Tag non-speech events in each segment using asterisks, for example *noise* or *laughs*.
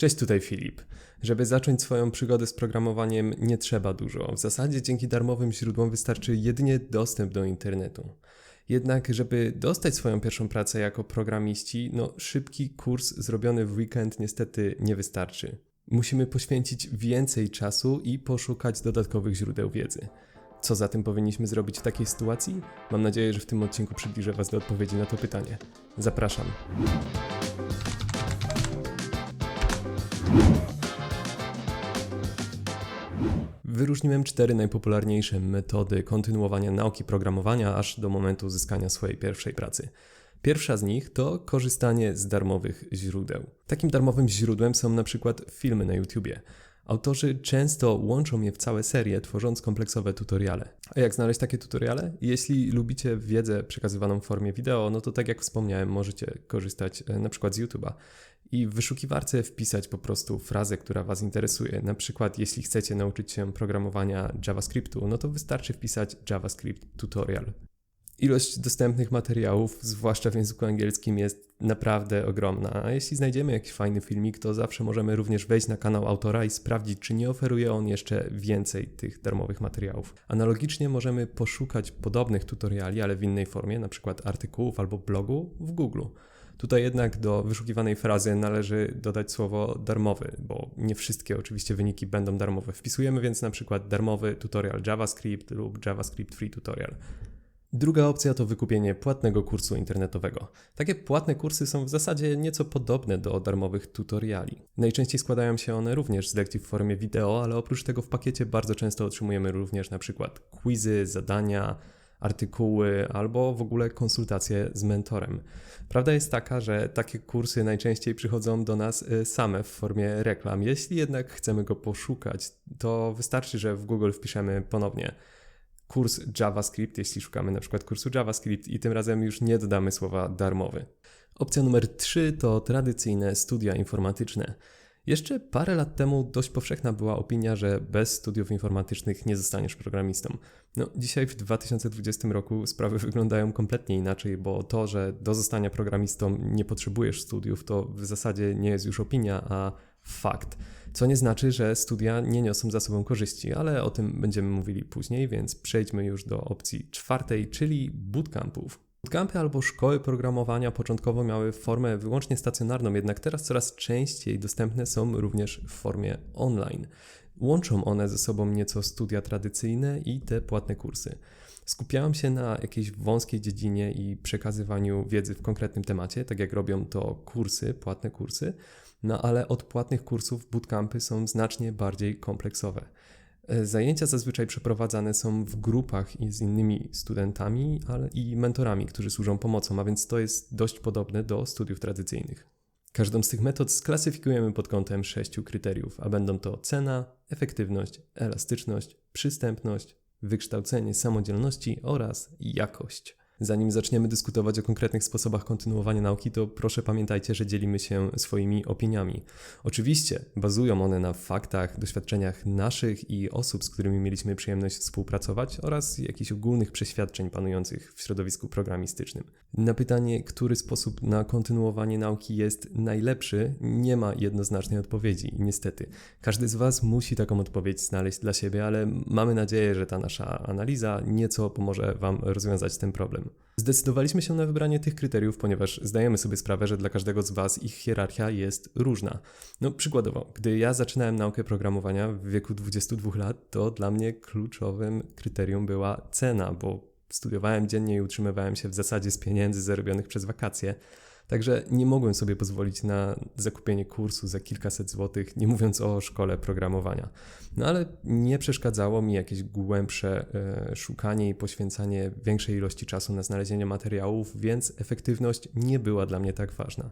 Cześć, tutaj Filip. Żeby zacząć swoją przygodę z programowaniem nie trzeba dużo. W zasadzie dzięki darmowym źródłom wystarczy jedynie dostęp do internetu. Jednak, żeby dostać swoją pierwszą pracę jako programiści, no szybki kurs zrobiony w weekend niestety nie wystarczy. Musimy poświęcić więcej czasu i poszukać dodatkowych źródeł wiedzy. Co zatem powinniśmy zrobić w takiej sytuacji? Mam nadzieję, że w tym odcinku przybliżę Was do odpowiedzi na to pytanie. Zapraszam. Wyróżniłem cztery najpopularniejsze metody kontynuowania nauki programowania aż do momentu uzyskania swojej pierwszej pracy. Pierwsza z nich to korzystanie z darmowych źródeł. Takim darmowym źródłem są na przykład filmy na YouTubie. Autorzy często łączą je w całe serie, tworząc kompleksowe tutoriale. A jak znaleźć takie tutoriale? Jeśli lubicie wiedzę przekazywaną w formie wideo, no to tak jak wspomniałem, możecie korzystać e, na przykład z YouTube'a i w wyszukiwarce wpisać po prostu frazę, która Was interesuje. Na przykład, jeśli chcecie nauczyć się programowania JavaScriptu, no to wystarczy wpisać JavaScript tutorial. Ilość dostępnych materiałów, zwłaszcza w języku angielskim, jest naprawdę ogromna. A jeśli znajdziemy jakiś fajny filmik, to zawsze możemy również wejść na kanał autora i sprawdzić, czy nie oferuje on jeszcze więcej tych darmowych materiałów. Analogicznie możemy poszukać podobnych tutoriali, ale w innej formie, na przykład artykułów albo blogu w Google. Tutaj jednak do wyszukiwanej frazy należy dodać słowo darmowy, bo nie wszystkie oczywiście wyniki będą darmowe. Wpisujemy więc na przykład darmowy tutorial JavaScript lub JavaScript Free Tutorial. Druga opcja to wykupienie płatnego kursu internetowego. Takie płatne kursy są w zasadzie nieco podobne do darmowych tutoriali. Najczęściej składają się one również z lekcji w formie wideo, ale oprócz tego w pakiecie bardzo często otrzymujemy również na przykład quizy, zadania, artykuły albo w ogóle konsultacje z mentorem. Prawda jest taka, że takie kursy najczęściej przychodzą do nas y, same w formie reklam. Jeśli jednak chcemy go poszukać, to wystarczy, że w Google wpiszemy ponownie kurs JavaScript, jeśli szukamy na przykład kursu JavaScript i tym razem już nie dodamy słowa darmowy. Opcja numer 3 to tradycyjne studia informatyczne. Jeszcze parę lat temu dość powszechna była opinia, że bez studiów informatycznych nie zostaniesz programistą. No, dzisiaj w 2020 roku sprawy *laughs* wyglądają kompletnie inaczej, bo to, że do zostania programistą nie potrzebujesz studiów, to w zasadzie nie jest już opinia, a fakt. Co nie znaczy, że studia nie niosą za sobą korzyści, ale o tym będziemy mówili później, więc przejdźmy już do opcji czwartej, czyli bootcampów. Bootcampy albo szkoły programowania początkowo miały formę wyłącznie stacjonarną, jednak teraz coraz częściej dostępne są również w formie online. Łączą one ze sobą nieco studia tradycyjne i te płatne kursy. Skupiałem się na jakiejś wąskiej dziedzinie i przekazywaniu wiedzy w konkretnym temacie, tak jak robią to kursy, płatne kursy, no ale od płatnych kursów bootcampy są znacznie bardziej kompleksowe. E, zajęcia zazwyczaj przeprowadzane są w grupach i z innymi studentami ale i mentorami, którzy służą pomocą, a więc to jest dość podobne do studiów tradycyjnych. Każdą z tych metod sklasyfikujemy pod kątem sześciu kryteriów, a będą to cena, efektywność, elastyczność, przystępność, wykształcenie samodzielności oraz jakość. Zanim zaczniemy dyskutować o konkretnych sposobach kontynuowania nauki, to proszę pamiętajcie, że dzielimy się swoimi opiniami. Oczywiście bazują one na faktach, doświadczeniach naszych i osób, z którymi mieliśmy przyjemność współpracować oraz jakichś ogólnych przeświadczeń panujących w środowisku programistycznym. Na pytanie, który sposób na kontynuowanie nauki jest najlepszy, nie ma jednoznacznej odpowiedzi. Niestety, każdy z Was musi taką odpowiedź znaleźć dla siebie, ale mamy nadzieję, że ta nasza analiza nieco pomoże Wam rozwiązać ten problem. Zdecydowaliśmy się na wybranie tych kryteriów, ponieważ zdajemy sobie sprawę, że dla każdego z Was ich hierarchia jest różna. No, przykładowo, gdy ja zaczynałem naukę programowania w wieku 22 lat, to dla mnie kluczowym kryterium była cena, bo studiowałem dziennie i utrzymywałem się w zasadzie z pieniędzy zarobionych przez wakacje. Także nie mogłem sobie pozwolić na zakupienie kursu za kilkaset złotych, nie mówiąc o szkole programowania. No ale nie przeszkadzało mi jakieś głębsze e, szukanie i poświęcanie większej ilości czasu na znalezienie materiałów, więc efektywność nie była dla mnie tak ważna.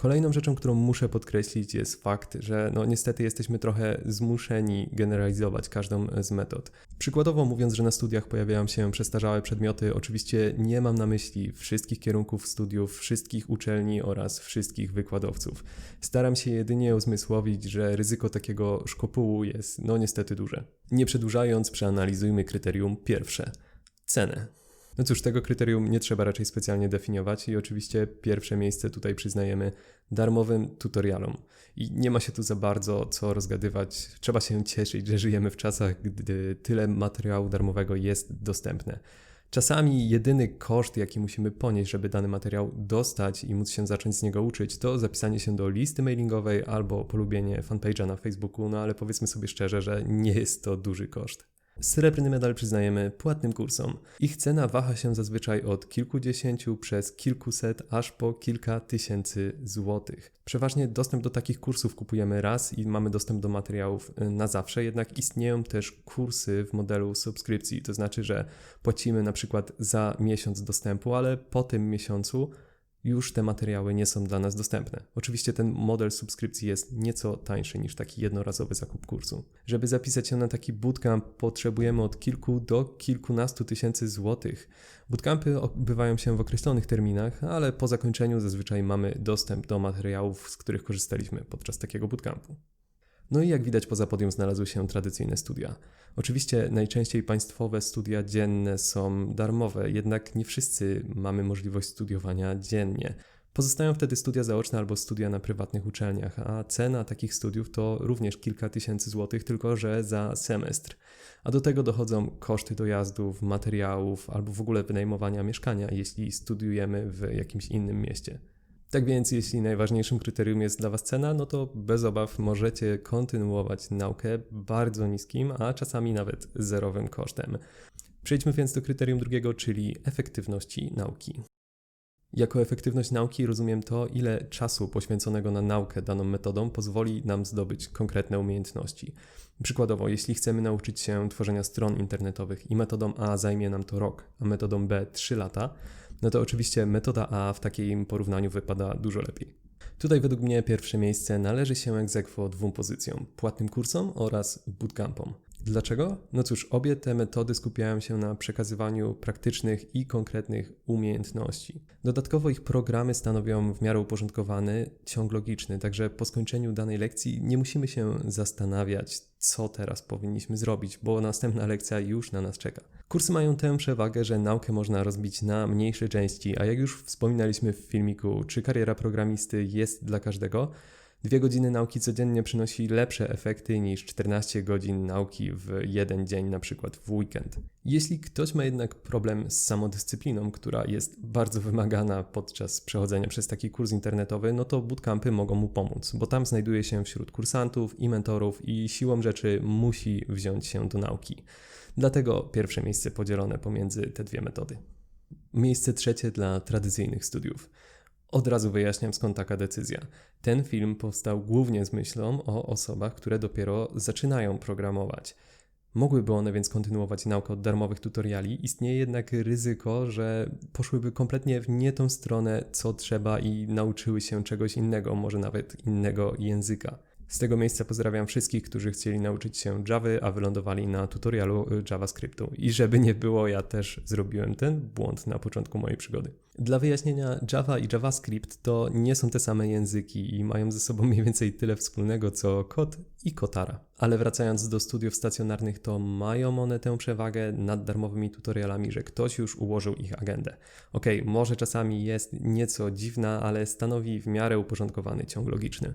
Kolejną rzeczą, którą muszę podkreślić, jest fakt, że no niestety jesteśmy trochę zmuszeni generalizować każdą z metod. Przykładowo mówiąc, że na studiach pojawiają się przestarzałe przedmioty, oczywiście nie mam na myśli wszystkich kierunków studiów, wszystkich uczelni oraz wszystkich wykładowców. Staram się jedynie uzmysłowić, że ryzyko takiego szkopułu jest no niestety duże. Nie przedłużając, przeanalizujmy kryterium pierwsze cenę. No cóż, tego kryterium nie trzeba raczej specjalnie definiować i oczywiście pierwsze miejsce tutaj przyznajemy darmowym tutorialom. I nie ma się tu za bardzo co rozgadywać. Trzeba się cieszyć, że żyjemy w czasach, gdy tyle materiału darmowego jest dostępne. Czasami jedyny koszt, jaki musimy ponieść, żeby dany materiał dostać i móc się zacząć z niego uczyć, to zapisanie się do listy mailingowej albo polubienie fanpage'a na Facebooku, no ale powiedzmy sobie szczerze, że nie jest to duży koszt. Srebrny medal przyznajemy płatnym kursom. Ich cena waha się zazwyczaj od kilkudziesięciu przez kilkuset aż po kilka tysięcy złotych. Przeważnie dostęp do takich kursów kupujemy raz i mamy dostęp do materiałów y, na zawsze, jednak istnieją też kursy w modelu subskrypcji, to znaczy, że płacimy na przykład za miesiąc dostępu, ale po tym miesiącu już te materiały nie są dla nas dostępne. Oczywiście ten model subskrypcji jest nieco tańszy niż taki jednorazowy zakup kursu. Żeby zapisać się na taki bootcamp potrzebujemy od kilku do kilkunastu tysięcy złotych. Bootcampy odbywają się w określonych terminach, ale po zakończeniu zazwyczaj mamy dostęp do materiałów, z których korzystaliśmy podczas takiego bootcampu. No i jak widać poza podium znalazły się tradycyjne studia. Oczywiście najczęściej państwowe studia dzienne są darmowe, jednak nie wszyscy mamy możliwość studiowania dziennie. Pozostają wtedy studia zaoczne albo studia na prywatnych uczelniach, a cena takich studiów to również kilka tysięcy złotych, tylko że za semestr. A do tego dochodzą koszty dojazdów, materiałów albo w ogóle wynajmowania mieszkania, jeśli studiujemy w jakimś innym mieście. Tak więc, jeśli najważniejszym kryterium jest dla Was cena, no to bez obaw możecie kontynuować naukę bardzo niskim, a czasami nawet zerowym kosztem. Przejdźmy więc do kryterium drugiego, czyli efektywności nauki. Jako efektywność nauki rozumiem to, ile czasu poświęconego na naukę daną metodą pozwoli nam zdobyć konkretne umiejętności. Przykładowo, jeśli chcemy nauczyć się tworzenia stron internetowych i metodą A zajmie nam to rok, a metodą B 3 lata, no to oczywiście metoda A w takim porównaniu wypada dużo lepiej. Tutaj według mnie pierwsze miejsce należy się egzekwo dwóm pozycjom: płatnym kursom oraz bootcampom. Dlaczego? No cóż, obie te metody skupiają się na przekazywaniu praktycznych i konkretnych umiejętności. Dodatkowo ich programy stanowią w miarę uporządkowany ciąg logiczny, także po skończeniu danej lekcji nie musimy się zastanawiać, co teraz powinniśmy zrobić, bo następna lekcja już na nas czeka. Kursy mają tę przewagę, że naukę można rozbić na mniejsze części, a jak już wspominaliśmy w filmiku, czy kariera programisty jest dla każdego, Dwie godziny nauki codziennie przynosi lepsze efekty niż 14 godzin nauki w jeden dzień, na przykład w weekend. Jeśli ktoś ma jednak problem z samodyscypliną, która jest bardzo wymagana podczas przechodzenia przez taki kurs internetowy, no to bootcampy mogą mu pomóc, bo tam znajduje się wśród kursantów i mentorów i siłą rzeczy musi wziąć się do nauki. Dlatego pierwsze miejsce podzielone pomiędzy te dwie metody. Miejsce trzecie dla tradycyjnych studiów. Od razu wyjaśniam skąd taka decyzja. Ten film powstał głównie z myślą o osobach, które dopiero zaczynają programować. Mogłyby one więc kontynuować naukę od darmowych tutoriali, istnieje jednak ryzyko, że poszłyby kompletnie w nie tą stronę, co trzeba i nauczyły się czegoś innego, może nawet innego języka. Z tego miejsca pozdrawiam wszystkich, którzy chcieli nauczyć się Java, a wylądowali na tutorialu y, JavaScriptu. I żeby nie było, ja też zrobiłem ten błąd na początku mojej przygody. Dla wyjaśnienia, Java i JavaScript to nie są te same języki i mają ze sobą mniej więcej tyle wspólnego co kod i kotara. Ale wracając do studiów stacjonarnych, to mają one tę przewagę nad darmowymi tutorialami, że ktoś już ułożył ich agendę. Ok, może czasami jest nieco dziwna, ale stanowi w miarę uporządkowany ciąg logiczny.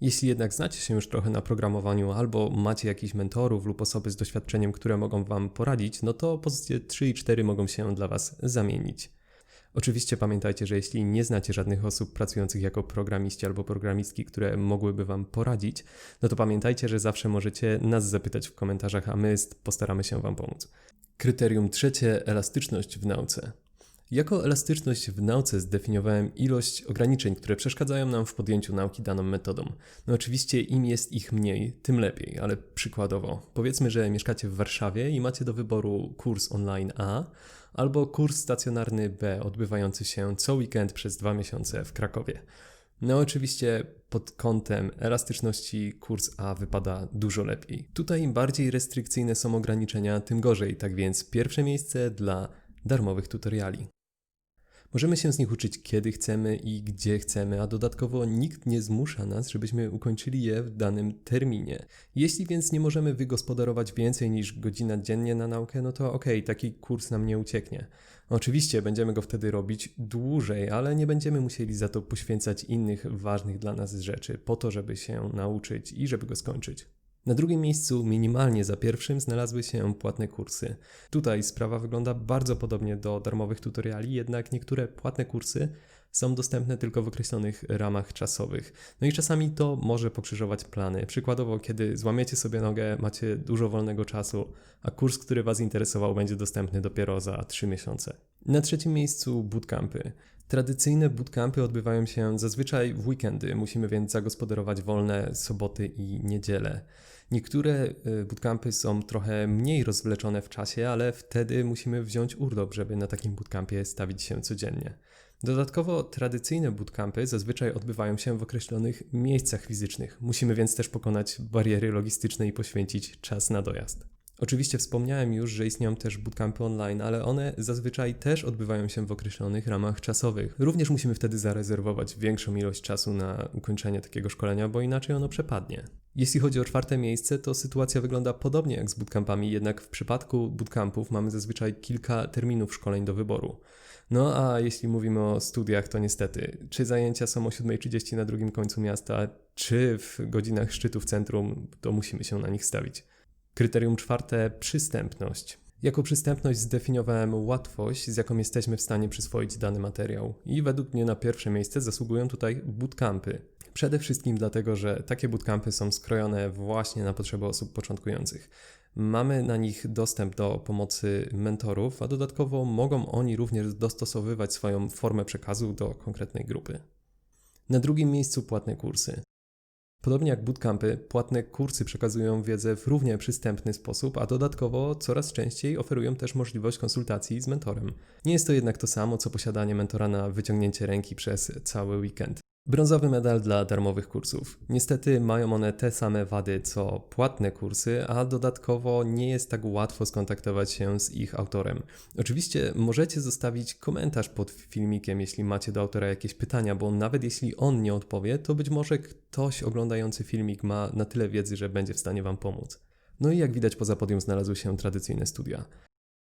Jeśli jednak znacie się już trochę na programowaniu albo macie jakichś mentorów lub osoby z doświadczeniem, które mogą Wam poradzić, no to pozycje 3 i 4 mogą się dla Was zamienić. Oczywiście pamiętajcie, że jeśli nie znacie żadnych osób pracujących jako programiści albo programistki, które mogłyby Wam poradzić, no to pamiętajcie, że zawsze możecie nas zapytać w komentarzach, a my postaramy się Wam pomóc. Kryterium trzecie elastyczność w nauce. Jako elastyczność w nauce zdefiniowałem ilość ograniczeń, które przeszkadzają nam w podjęciu nauki daną metodą. No oczywiście im jest ich mniej, tym lepiej, ale przykładowo, powiedzmy, że mieszkacie w Warszawie i macie do wyboru kurs online A albo kurs stacjonarny B odbywający się co weekend przez dwa miesiące w Krakowie. No oczywiście pod kątem elastyczności kurs A wypada dużo lepiej. Tutaj im bardziej restrykcyjne są ograniczenia, tym gorzej, tak więc pierwsze miejsce dla darmowych tutoriali. Możemy się z nich uczyć kiedy chcemy i gdzie chcemy, a dodatkowo nikt nie zmusza nas, żebyśmy ukończyli je w danym terminie. Jeśli więc nie możemy wygospodarować więcej niż godzina dziennie na naukę, no to okej, okay, taki kurs nam nie ucieknie. Oczywiście będziemy go wtedy robić dłużej, ale nie będziemy musieli za to poświęcać innych ważnych dla nas rzeczy po to, żeby się nauczyć i żeby go skończyć. Na drugim miejscu, minimalnie za pierwszym, znalazły się płatne kursy. Tutaj sprawa wygląda bardzo podobnie do darmowych tutoriali, jednak niektóre płatne kursy są dostępne tylko w określonych ramach czasowych. No i czasami to może pokrzyżować plany. Przykładowo, kiedy złamiecie sobie nogę, macie dużo wolnego czasu, a kurs, który Was interesował, będzie dostępny dopiero za 3 miesiące. Na trzecim miejscu bootcampy. Tradycyjne bootcampy odbywają się zazwyczaj w weekendy, musimy więc zagospodarować wolne soboty i niedziele. Niektóre y, bootcampy są trochę mniej rozwleczone w czasie, ale wtedy musimy wziąć urlop, żeby na takim bootcampie stawić się codziennie. Dodatkowo tradycyjne bootcampy zazwyczaj odbywają się w określonych miejscach fizycznych. Musimy więc też pokonać bariery logistyczne i poświęcić czas na dojazd. Oczywiście wspomniałem już, że istnieją też bootcampy online, ale one zazwyczaj też odbywają się w określonych ramach czasowych. Również musimy wtedy zarezerwować większą ilość czasu na ukończenie takiego szkolenia, bo inaczej ono przepadnie. Jeśli chodzi o czwarte miejsce, to sytuacja wygląda podobnie jak z bootcampami, jednak w przypadku bootcampów mamy zazwyczaj kilka terminów szkoleń do wyboru. No a jeśli mówimy o studiach, to niestety, czy zajęcia są o 7.30 na drugim końcu miasta, czy w godzinach szczytu w centrum, to musimy się na nich stawić. Kryterium czwarte przystępność. Jako przystępność zdefiniowałem łatwość, z jaką jesteśmy w stanie przyswoić dany materiał, i według mnie na pierwsze miejsce zasługują tutaj bootcampy. Przede wszystkim dlatego, że takie bootcampy są skrojone właśnie na potrzeby osób początkujących. Mamy na nich dostęp do pomocy mentorów, a dodatkowo mogą oni również dostosowywać swoją formę przekazu do konkretnej grupy. Na drugim miejscu płatne kursy. Podobnie jak bootcampy, płatne kursy przekazują wiedzę w równie przystępny sposób, a dodatkowo coraz częściej oferują też możliwość konsultacji z mentorem. Nie jest to jednak to samo, co posiadanie mentora na wyciągnięcie ręki przez cały weekend. Brązowy medal dla darmowych kursów. Niestety mają one te same wady co płatne kursy, a dodatkowo nie jest tak łatwo skontaktować się z ich autorem. Oczywiście możecie zostawić komentarz pod filmikiem, jeśli macie do autora jakieś pytania, bo nawet jeśli on nie odpowie, to być może ktoś oglądający filmik ma na tyle wiedzy, że będzie w stanie Wam pomóc. No i jak widać poza podium znalazły się tradycyjne studia.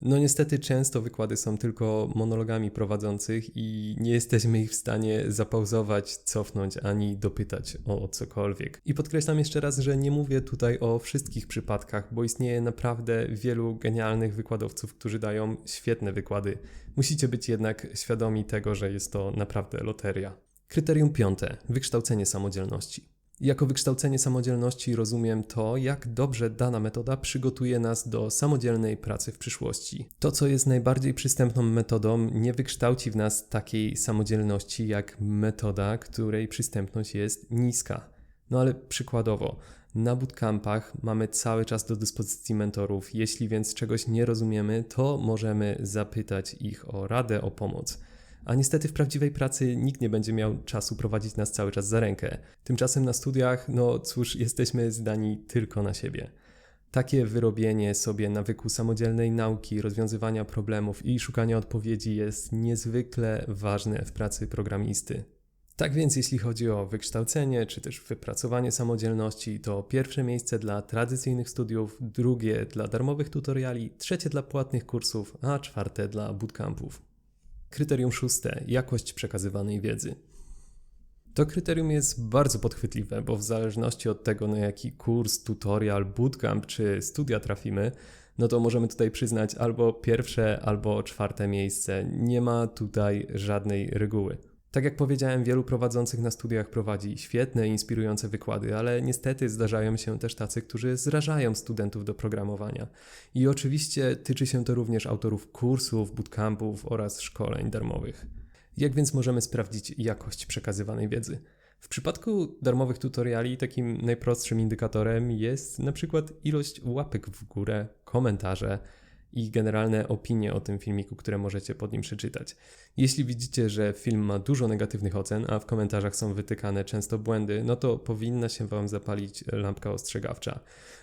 No niestety często wykłady są tylko monologami prowadzących i nie jesteśmy ich w stanie zapauzować, cofnąć ani dopytać o cokolwiek. I podkreślam jeszcze raz, że nie mówię tutaj o wszystkich przypadkach, bo istnieje naprawdę wielu genialnych wykładowców, którzy dają świetne wykłady. Musicie być jednak świadomi tego, że jest to naprawdę loteria. Kryterium piąte wykształcenie samodzielności. Jako wykształcenie samodzielności rozumiem to, jak dobrze dana metoda przygotuje nas do samodzielnej pracy w przyszłości. To, co jest najbardziej przystępną metodą, nie wykształci w nas takiej samodzielności jak metoda, której przystępność jest niska. No ale przykładowo, na bootcampach mamy cały czas do dyspozycji mentorów. Jeśli więc czegoś nie rozumiemy, to możemy zapytać ich o radę, o pomoc. A niestety w prawdziwej pracy nikt nie będzie miał czasu prowadzić nas cały czas za rękę. Tymczasem na studiach, no cóż, jesteśmy zdani tylko na siebie. Takie wyrobienie sobie nawyku samodzielnej nauki, rozwiązywania problemów i szukania odpowiedzi jest niezwykle ważne w pracy programisty. Tak więc, jeśli chodzi o wykształcenie czy też wypracowanie samodzielności, to pierwsze miejsce dla tradycyjnych studiów, drugie dla darmowych tutoriali, trzecie dla płatnych kursów, a czwarte dla bootcampów. Kryterium szóste jakość przekazywanej wiedzy. To kryterium jest bardzo podchwytliwe, bo w zależności od tego, na jaki kurs, tutorial, bootcamp czy studia trafimy, no to możemy tutaj przyznać albo pierwsze, albo czwarte miejsce. Nie ma tutaj żadnej reguły. Tak jak powiedziałem, wielu prowadzących na studiach prowadzi świetne, inspirujące wykłady, ale niestety zdarzają się też tacy, którzy zrażają studentów do programowania. I oczywiście tyczy się to również autorów kursów, bootcampów oraz szkoleń darmowych. Jak więc możemy sprawdzić jakość przekazywanej wiedzy? W przypadku darmowych tutoriali takim najprostszym indykatorem jest na przykład ilość łapek w górę, komentarze i generalne opinie o tym filmiku, które możecie pod nim przeczytać. Jeśli widzicie, że film ma dużo negatywnych ocen, a w komentarzach są wytykane często błędy, no to powinna się Wam zapalić lampka ostrzegawcza.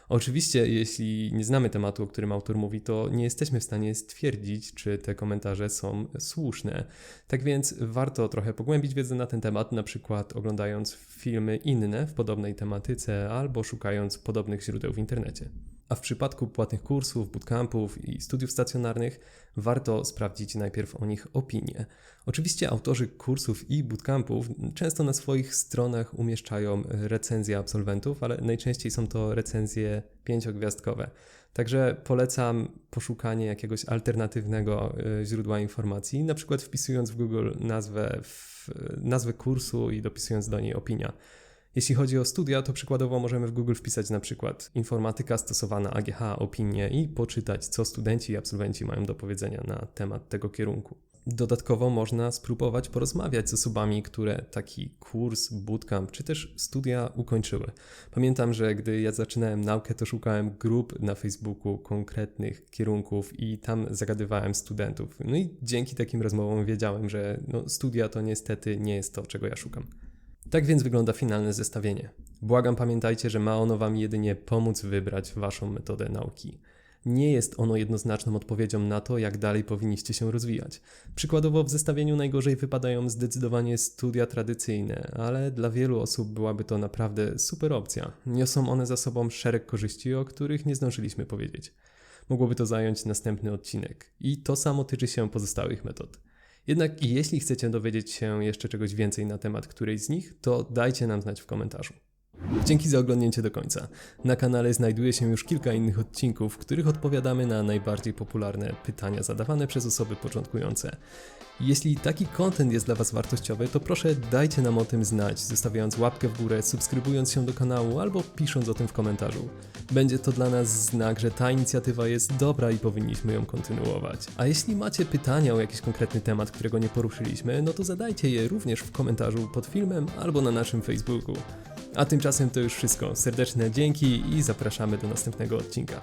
Oczywiście, jeśli nie znamy tematu, o którym autor mówi, to nie jesteśmy w stanie stwierdzić, czy te komentarze są słuszne. Tak więc warto trochę pogłębić wiedzę na ten temat, na przykład oglądając filmy inne w podobnej tematyce albo szukając podobnych źródeł w internecie. A w przypadku płatnych kursów, bootcampów i studiów stacjonarnych warto sprawdzić najpierw o nich opinię. Oczywiście autorzy kursów i bootcampów często na swoich stronach umieszczają recenzje absolwentów, ale najczęściej są to recenzje pięciogwiazdkowe. Także polecam poszukanie jakiegoś alternatywnego e, źródła informacji, na przykład wpisując w Google nazwę, w, nazwę kursu i dopisując do niej opinia. Jeśli chodzi o studia, to przykładowo możemy w Google wpisać na przykład informatyka stosowana AGH opinie i poczytać, co studenci i absolwenci mają do powiedzenia na temat tego kierunku. Dodatkowo można spróbować porozmawiać z osobami, które taki kurs, bootcamp czy też studia ukończyły. Pamiętam, że gdy ja zaczynałem naukę, to szukałem grup na Facebooku konkretnych kierunków i tam zagadywałem studentów. No i dzięki takim rozmowom wiedziałem, że no, studia to niestety nie jest to, czego ja szukam. Tak więc wygląda finalne zestawienie. Błagam, pamiętajcie, że ma ono Wam jedynie pomóc wybrać Waszą metodę nauki. Nie jest ono jednoznaczną odpowiedzią na to, jak dalej powinniście się rozwijać. Przykładowo w zestawieniu najgorzej wypadają zdecydowanie studia tradycyjne, ale dla wielu osób byłaby to naprawdę super opcja. Niosą one za sobą szereg korzyści, o których nie zdążyliśmy powiedzieć. Mogłoby to zająć następny odcinek. I to samo tyczy się pozostałych metod. Jednak jeśli chcecie dowiedzieć się jeszcze czegoś więcej na temat którejś z nich, to dajcie nam znać w komentarzu. Dzięki za oglądnięcie do końca. Na kanale znajduje się już kilka innych odcinków, w których odpowiadamy na najbardziej popularne pytania zadawane przez osoby początkujące. Jeśli taki content jest dla Was wartościowy, to proszę dajcie nam o tym znać, zostawiając łapkę w górę, subskrybując się do kanału albo pisząc o tym w komentarzu. Będzie to dla nas znak, że ta inicjatywa jest dobra i powinniśmy ją kontynuować. A jeśli macie pytania o jakiś konkretny temat, którego nie poruszyliśmy, no to zadajcie je również w komentarzu pod filmem albo na naszym Facebooku. A tymczasem to już wszystko. Serdeczne dzięki i zapraszamy do następnego odcinka.